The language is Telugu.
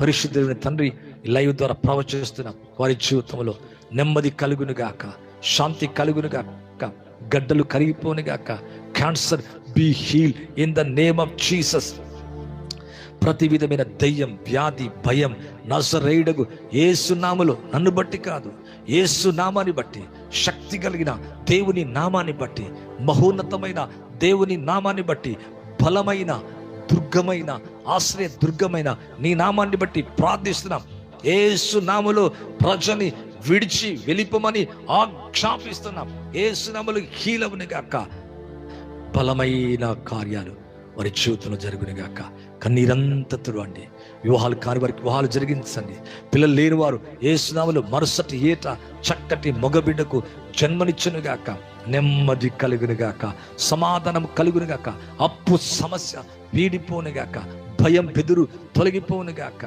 పరిశుద్ధులైన తండ్రి లైవ్ ద్వారా ప్రవచిస్తున్న వారి జీవితంలో నెమ్మది కలుగునుగాక శాంతి కలుగునుగాక గడ్డలు కరిగిపోనుగాక cancer be heal in the name of Jesus. ప్రతి విధమైన దయ్యం వ్యాధి భయం నజరేయుడగు ఏసునామలు నన్ను బట్టి కాదు ఏసు నామాన్ని బట్టి శక్తి కలిగిన దేవుని నామాన్ని బట్టి మహోన్నతమైన దేవుని నామాన్ని బట్టి బలమైన దుర్గమైన ఆశ్రయ దుర్గమైన నీ నామాన్ని బట్టి ప్రార్థిస్తున్నాం. ఏసు నామలో ప్రజని విడిచి వెళ్ళిపోమని ఆక్షాపిస్తున్నాం. ఏసు నామలు హీలవుని గాక. బలమైన కార్యాలు వారి జీవితంలో జరుగును గాక. కన్నీరంతా తుడవండి. వివాహాలు కాని వారికి వివాహాలు జరిగించండి. పిల్లలు లేని వారు మరుసటి ఏట చక్కటి మగబిడ్డకు జన్మనిచ్చునుగాక నెమ్మది కలుగునుగాక సమాధానం కలుగునుగాక అప్పు సమస్య వీడిపోనుగాక భయం బెదురు తొలగిపోనుగాక